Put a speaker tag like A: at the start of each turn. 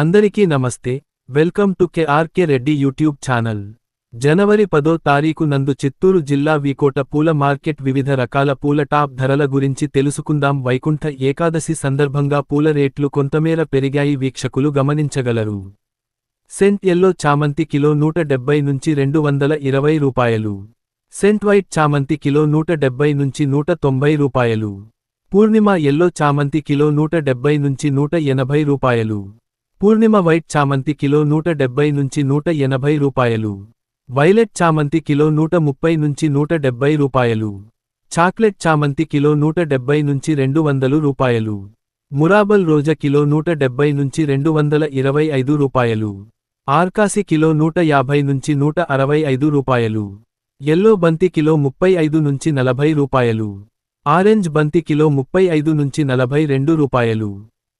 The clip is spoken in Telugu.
A: అందరికీ నమస్తే. Welcome to KRK Reddy YouTube channel. జనవరి పదో తారీఖు నందు చిత్తూరు జిల్లా వీకోట పూల మార్కెట్ వివిధ రకాల పూల టాప్ ధరల గురించి తెలుసుకుందాం. వైకుంఠ ఏకాదశి సందర్భంగా పూల రేట్లు కొంతమేర పెరిగాయి. వీక్షకులు గమనించగలరు. సెంట్ ఎల్లో చామంతి కిలో నూట డెబ్బై నుంచి రెండు వందల ఇరవై రూపాయలు. సెంట్ వైట్ చామంతి కిలో నూట డెబ్బై నుంచి నూట తొంభై రూపాయలు. పూర్ణిమ ఎల్లో చామంతి కిలో నూట డెబ్బై నుంచి నూట ఎనభై రూపాయలు. పూర్ణిమ వైట్ చామంతి కిలో నూట డెబ్బై నుంచి నూట ఎనభై రూపాయలు. వైలెట్ చామంతి కిలో నూట ముప్పై నుంచి నూట డెబ్బై రూపాయలు. చాక్లెట్ చామంతి కిలో నూట డెబ్బై నుంచి రెండు వందలు రూపాయలు. మురాబల్ రోజా కిలో నూట డెబ్బై నుంచి రెండు వందల ఇరవై ఐదు రూపాయలు. ఆర్కాసి కిలో నూట యాభై నుంచి నూట అరవై ఐదు రూపాయలు. ఎల్లో బంతి కిలో ముప్పై ఐదు నుంచి నలభై రూపాయలు. ఆరెంజ్ బంతి కిలో ముప్పై ఐదు నుంచి నలభై రెండు రూపాయలు.